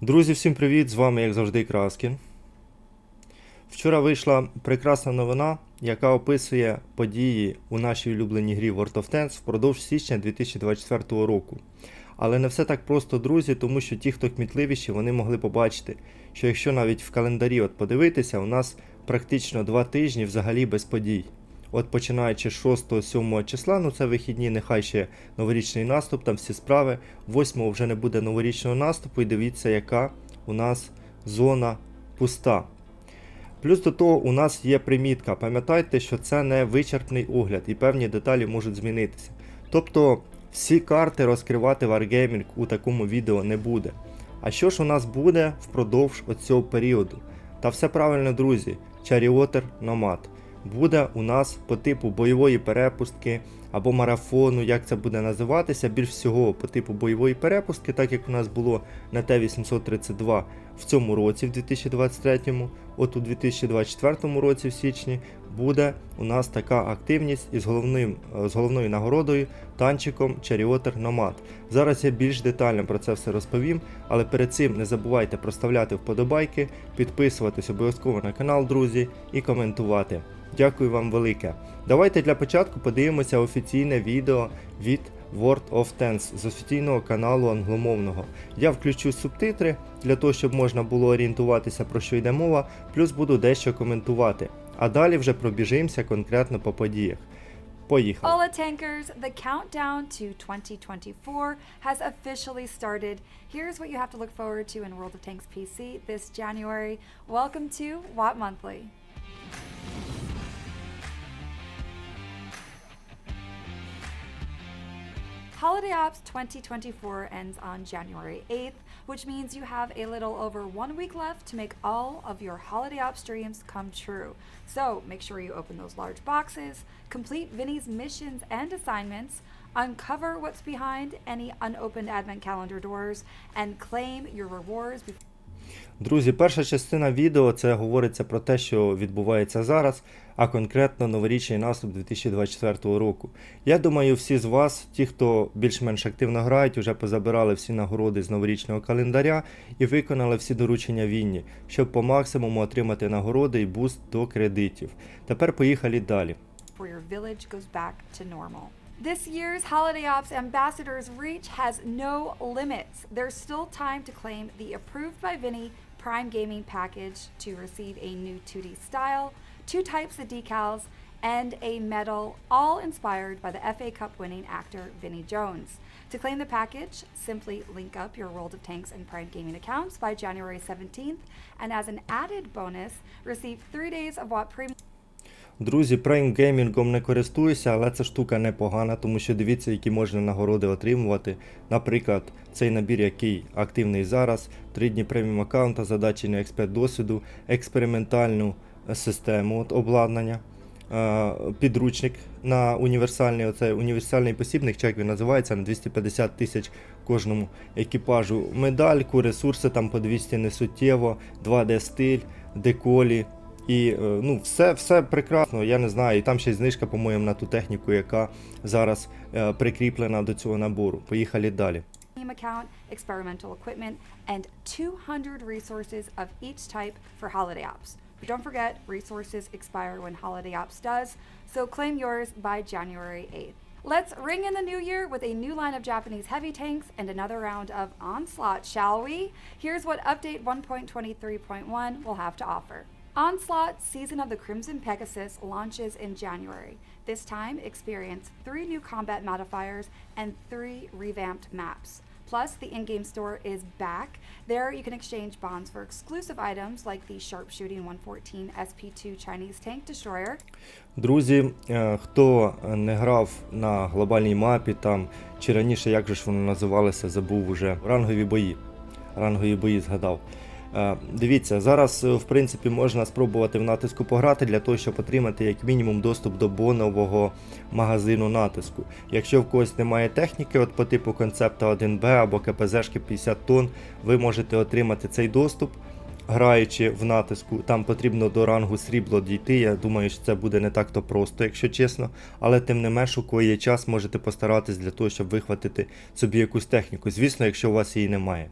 Друзі, всім привіт! З вами, як завжди, Краскін. Вчора вийшла прекрасна новина, яка описує події у нашій улюбленій грі World of Tanks впродовж січня 2024 року. Але не все так просто, друзі, тому що ті, хто кмітливіші, вони могли побачити, що якщо навіть в календарі от подивитися, у нас практично два тижні взагалі без подій. От починаючи з 6-7 числа, ну це вихідні, нехай ще новорічний наступ, там всі справи. 8 вже не буде новорічного наступу, і дивіться, яка у нас зона пуста. Плюс до того у нас є примітка. Пам'ятайте, що це не вичерпний огляд і певні деталі можуть змінитися. Тобто всі карти розкривати Wargaming у такому відео не буде. А що ж у нас буде впродовж цього періоду? Та все правильно, друзі. Charioter Nomad. Буде у нас по типу бойової перепустки або марафону, як це буде називатися, більш всього по типу бойової перепустки, так як у нас було на Т-832 в цьому році, в 2023, от у 2024 році, в січні, буде у нас така активність із головним, з головною нагородою танчиком Charioter Nomad. Зараз я більш детально про це все розповім, але перед цим не забувайте проставляти вподобайки, підписуватись обов'язково на канал, друзі, і коментувати. Дякую вам велике. Давайте для початку подивимося офіційне відео від World of Tanks з офіційного каналу англомовного. Я включу субтитри для того, щоб можна було орієнтуватися про що йде мова, плюс буду дещо коментувати. А далі вже пробіжимося конкретно по подіях. Поїхали. Hola tankers, the countdown to 2024 has officially started. Here's what you have to look forward to in World of Tanks PC this January. Welcome to Watt Monthly. Holiday Ops 2024 ends on January 8th, which means you have a little over one week left to make all of your Holiday Ops dreams come true. So make sure you open those large boxes, complete Vinny's missions and assignments, uncover what's behind any unopened advent calendar doors, and claim your rewards before. Друзі, перша частина відео це говориться про те, що відбувається зараз, а конкретно новорічний наступ 2024 року. Я думаю, всі з вас, ті, хто більш-менш активно грають, вже позабирали всі нагороди з новорічного календаря і виконали всі доручення війні, щоб по максимуму отримати нагороди і буст до кредитів. Тепер поїхали далі. before your village goes back to normal. This year's Holiday Ops Ambassador's reach has no limits. There's still time to claim the approved by Vinny Prime Gaming package to receive a new 2D style, two types of decals, and a medal, all inspired by the FA Cup winning actor Vinny Jones. To claim the package, simply link up your World of Tanks and Prime Gaming accounts by January 17th, and as an added bonus, receive three days of Watt Premium. Друзі, Gaming не користуюся, але ця штука непогана, тому що дивіться, які можна нагороди отримувати. Наприклад, цей набір, який активний зараз, 3 дні преміум аккаунта, задачі на експерт досвіду, експериментальну е, систему от, обладнання, е, підручник на універсальний оцей універсальний посібник, як він називається, на 250 тисяч кожному екіпажу. Медальку, ресурси там по 200 несуттєво, 2D стиль, деколі. І е, ну, все, все прекрасно, я не знаю. І там ще й знижка, по-моєму, на ту техніку, яка зараз е, прикріплена до цього набору. Поїхали далі. Steam account, experimental equipment, and 200 resources of each type for Holiday Ops. But don't forget, resources expire when Holiday Ops does, so claim yours by January 8th. Let's ring in the new year with a new line of Japanese heavy tanks and another round of Onslaught, shall we? Here's what Update 1.23.1 will have to offer. Onslaught Season of the Crimson Pegasus launches in January. This time, experience three new combat modifiers and three revamped maps. Plus, the in game store is back. There, you can exchange bonds for exclusive items like the sharpshooting 114 SP2 Chinese tank destroyer Друзі, е, хто не грав на глобальній мапі там, чи раніше, як же ж воно називалося, забув уже рангові бої. Рангові бої згадав. Е, Дивіться, зараз е, в принципі можна спробувати в натиску пограти для того, щоб отримати як мінімум доступ до бонового магазину натиску. Якщо в когось немає техніки, от по типу концепта 1Б або КПЗшки 50 тонн, ви можете отримати цей доступ. Граючи в натиску, там потрібно до рангу срібло дійти. Я думаю, що це буде не так-то просто, якщо чесно. Але тим не менш, у кого є час, можете постаратись для того, щоб вихватити собі якусь техніку. Звісно, якщо у вас її немає.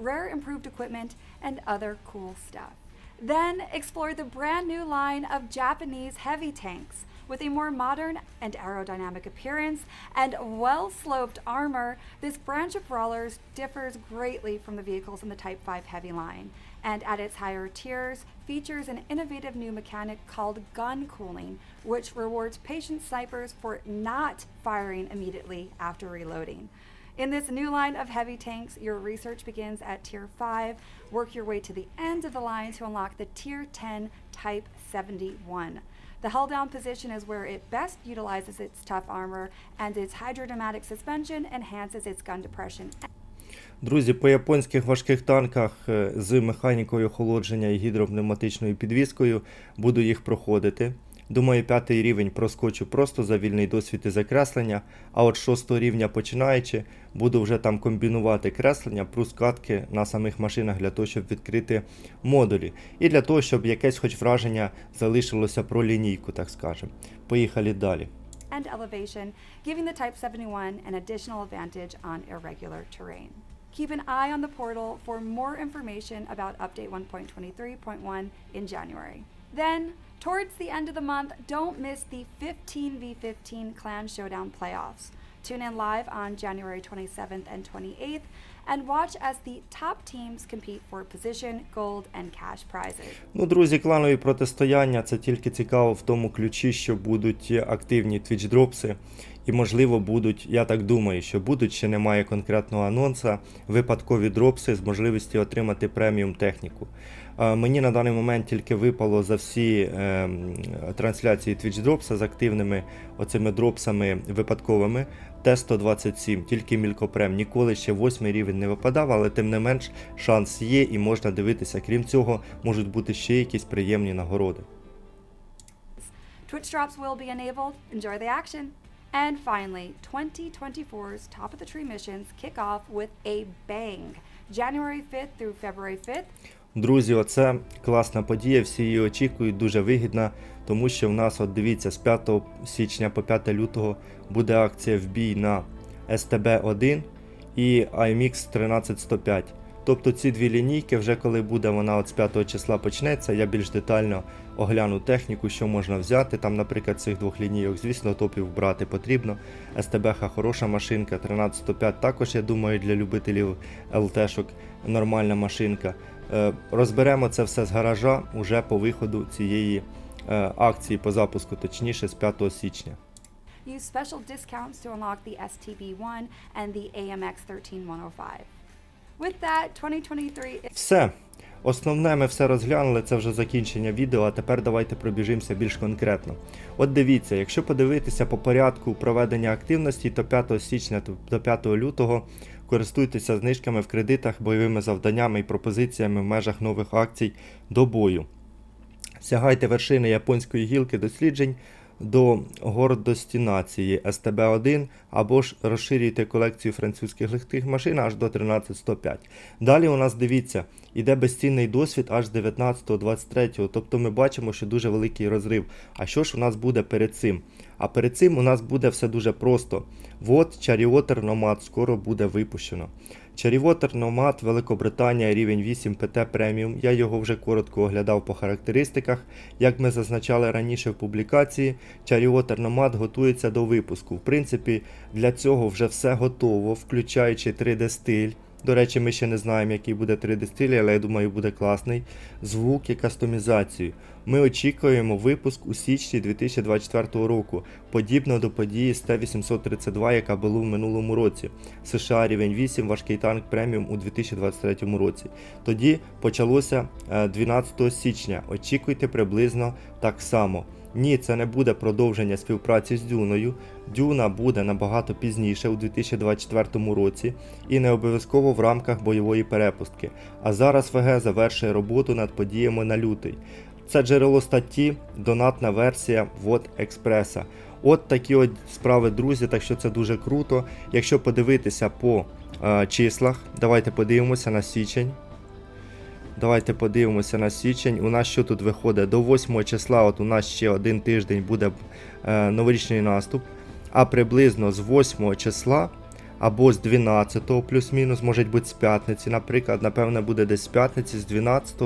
Rare improved equipment, and other cool stuff. Then explore the brand new line of Japanese heavy tanks. With a more modern and aerodynamic appearance and well sloped armor, this branch of brawlers differs greatly from the vehicles in the Type 5 Heavy line, and at its higher tiers features an innovative new mechanic called gun cooling, which rewards patient snipers for not firing immediately after reloading. In this new line of heavy tanks, your research begins at Tier 5. Work your way to the end of the line to unlock the Tier 10 Type 71. The held down position is where it best utilizes its tough armor, and its hydrodynamic suspension enhances its gun depression Друзі, по японських важких танках е, з механікою охолодження і гідропневматичною підвіскою буду їх проходити. Думаю, п'ятий рівень проскочу просто за вільний досвід і закреслення, а от шостого рівня починаючи, буду вже там комбінувати креслення, плюс катки на самих машинах для того, щоб відкрити модулі. І для того, щоб якесь хоч враження залишилося про лінійку, так скажемо. Поїхали далі. and elevation, giving the Type 71 an additional advantage on irregular terrain. Keep an eye on the portal for more information about Update 1.23.1 in January. Then, towards the end of the month, don't miss the 15v15 Clan Showdown playoffs. Tune in live on January 27th and 28th and watch as the top teams compete for position, gold, and cash prizes. Ну, друзі, кланові протистояння це тільки цікаво в тому ключі, що будуть активні твіч-дропси. І, можливо, будуть, я так думаю, що будуть, ще немає конкретного анонса, випадкові дропси з можливістю отримати преміум техніку. Мені на даний момент тільки випало за всі е, трансляції Twitch Dropsa з активними оцими дропсами випадковими Т-127, тільки мілкопрем. Ніколи ще восьмий рівень не випадав, але тим не менш шанс є і можна дивитися. Крім цього, можуть бути ще якісь приємні нагороди. Twitch drops will be enabled. Enjoy the action. And finally, 2024's Top of the Tree missions kick off with a bang. January 5th through February 5th, Друзі, оце класна подія, всі її очікують, дуже вигідна, тому що в нас, от дивіться, з 5 січня по 5 лютого буде акція в бій на STB1 і IMX 13105. Тобто ці дві лінійки, вже коли буде вона от з 5 числа почнеться, я більш детально огляну техніку, що можна взяти. Там, наприклад, цих двох лінійок, звісно, топів брати потрібно. СТБХ хороша машинка, 13105 також, я думаю, для любителів ЛТшок нормальна машинка. Е, Розберемо це все з гаража уже по виходу цієї е, акції по запуску, точніше з 5 січня. use special discounts to unlock the STB1 and the AMX 13105. With that, 2023 is Все. Основне ми все розглянули, це вже закінчення відео, а тепер давайте пробіжимося більш конкретно. От дивіться, якщо подивитися по порядку проведення активності, то 5 січня до 5 лютого користуйтеся знижками в кредитах, бойовими завданнями і пропозиціями в межах нових акцій до бою. Сягайте вершини японської гілки досліджень до гордості нації СТБ-1 або ж розширюйте колекцію французьких легких машин аж до 13105. Далі у нас дивіться, іде безцінний досвід аж з 19-23, тобто ми бачимо, що дуже великий розрив. А що ж у нас буде перед цим? А перед цим у нас буде все дуже просто. Вот Charioter Nomad скоро буде випущено. Charioter Nomad Великобританія рівень 8 ПТ преміум. Я його вже коротко оглядав по характеристиках. Як ми зазначали раніше в публікації, Charioter Nomad готується до випуску. В принципі, для цього вже все готово, включаючи 3D стиль. До речі, ми ще не знаємо, який буде 3D стиль, але я думаю, буде класний. Звук і кастомізацію. Ми очікуємо випуск у січні 2024 року, подібно до події з Т-832, яка була в минулому році. США рівень 8, важкий танк преміум у 2023 році. Тоді почалося е, 12 січня. Очікуйте приблизно так само. Ні, це не буде продовження співпраці з Дюною. Дюна буде набагато пізніше, у 2024 році, і не обов'язково в рамках бойової перепустки. А зараз ВГ завершує роботу над подіями на лютий. Це джерело статті, донатна версія Вот Експреса. От такі от справи, друзі, так що це дуже круто. Якщо подивитися по е, числах, давайте подивимося на січень. Давайте подивимося на січень. У нас що тут виходить? До 8 числа, от у нас ще один тиждень буде е, новорічний наступ. А приблизно з 8 числа або з 12 плюс-мінус, може бути з п'ятниці, наприклад, напевно, буде десь з п'ятниці, з 12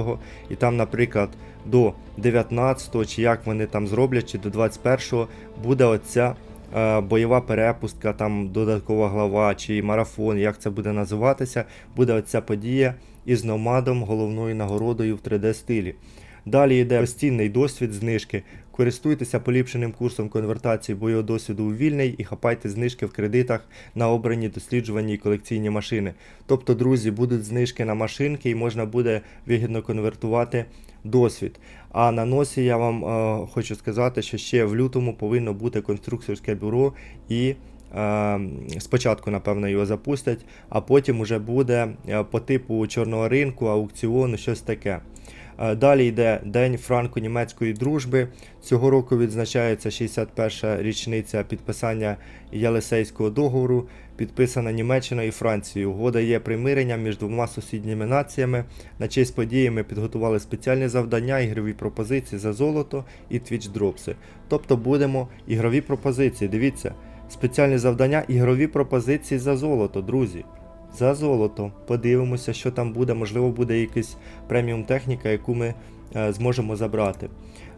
і там, наприклад, до 19 чи як вони там зроблять, чи до 21 буде оця е, бойова перепустка, там додаткова глава чи марафон, як це буде називатися, буде оця подія із номадом, головною нагородою в 3D стилі. Далі йде постійний досвід знижки. Користуйтеся поліпшеним курсом конвертації бойового досвіду у вільний і хапайте знижки в кредитах на обрані досліджувані і колекційні машини. Тобто, друзі, будуть знижки на машинки і можна буде вигідно конвертувати досвід. А на носі я вам е, хочу сказати, що ще в лютому повинно бути конструкторське бюро і. Е, Спочатку, напевно, його запустять, а потім уже буде е, по типу чорного ринку, аукціону, щось таке. Е, Далі йде День франко-німецької дружби. Цього року відзначається 61-ша річниця підписання Єлисейського договору, підписана Німеччиною і Францією. Угода є примиренням між двома сусідніми націями. На честь події ми підготували спеціальні завдання, ігрові пропозиції за золото і твіч-дропси. Тобто будемо ігрові пропозиції. Дивіться, спеціальні завдання, ігрові пропозиції за золото, друзі за золото. Подивимося, що там буде. Можливо, буде якась преміум техніка, яку ми е, зможемо забрати.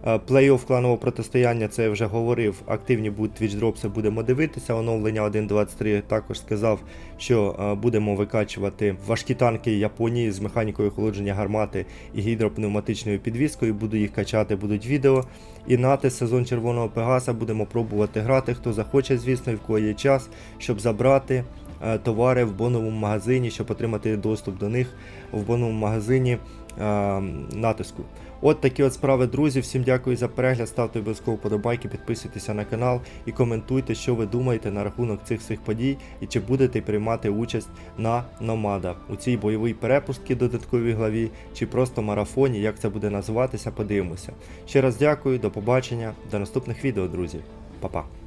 Е, Плей-офф кланового протистояння, це я вже говорив. Активні будуть Twitch дропси, будемо дивитися. Оновлення 1.23 також сказав, що е, будемо викачувати важкі танки Японії з механікою охолодження гармати і гідропневматичною підвіскою. Буду їх качати, будуть відео. І нати сезон Червоного Пегаса будемо пробувати грати. Хто захоче, звісно, і в кого є час, щоб забрати е, товари в боновому магазині, щоб отримати доступ до них в боновому магазині е, натиску. От такі от справи, друзі. Всім дякую за перегляд. Ставте обов'язково подобайки, підписуйтеся на канал і коментуйте, що ви думаєте на рахунок цих всіх подій і чи будете приймати участь на номадах у цій бойовій перепустці додатковій главі, чи просто марафоні, як це буде називатися, подивимося. Ще раз дякую, до побачення, до наступних відео, друзі. Па-па.